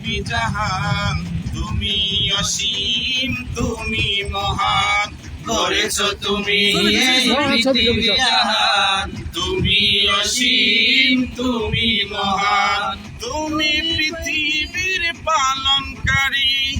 পৃথিবী জাহান তুমি অসীম তুমি মহান। করেছ তুমি এই পৃথিবী জাহান তুমি অসীম তুমি মহান। তুমি পৃথিবীর পালনকারী। তুমি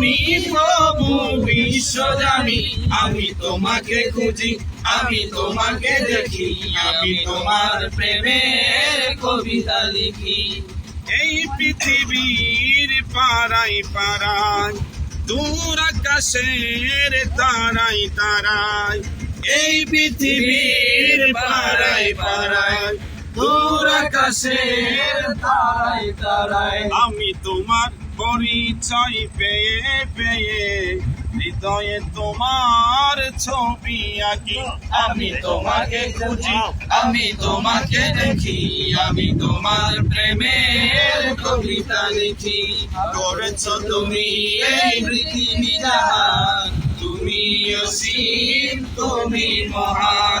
তুমি প্রভু বিশ্বজামি আমি তোমাকে খুঁজি, আমি তোমাকে দেখি, আমি তোমার প্রেমের কবিতা লিখি। এই পৃথিবীর পাড়াই পাড়াই দূর আকাশের তারাই তারাই এই পৃথিবীর পাড়াই পাড়াই দূর আকাশের তারাই তারাই আমি তোমার পরিচয় পেয়ে পেয়ে হৃদয়ে তোমার ছবি আঁকি। আমি তোমাকে খুঁজি আমি তোমাকে দেখি আমি তোমার প্রেমের কবিতা লিখি। করেছ তুমি এই পৃথিবী তুমি অসীম তুমি মহান।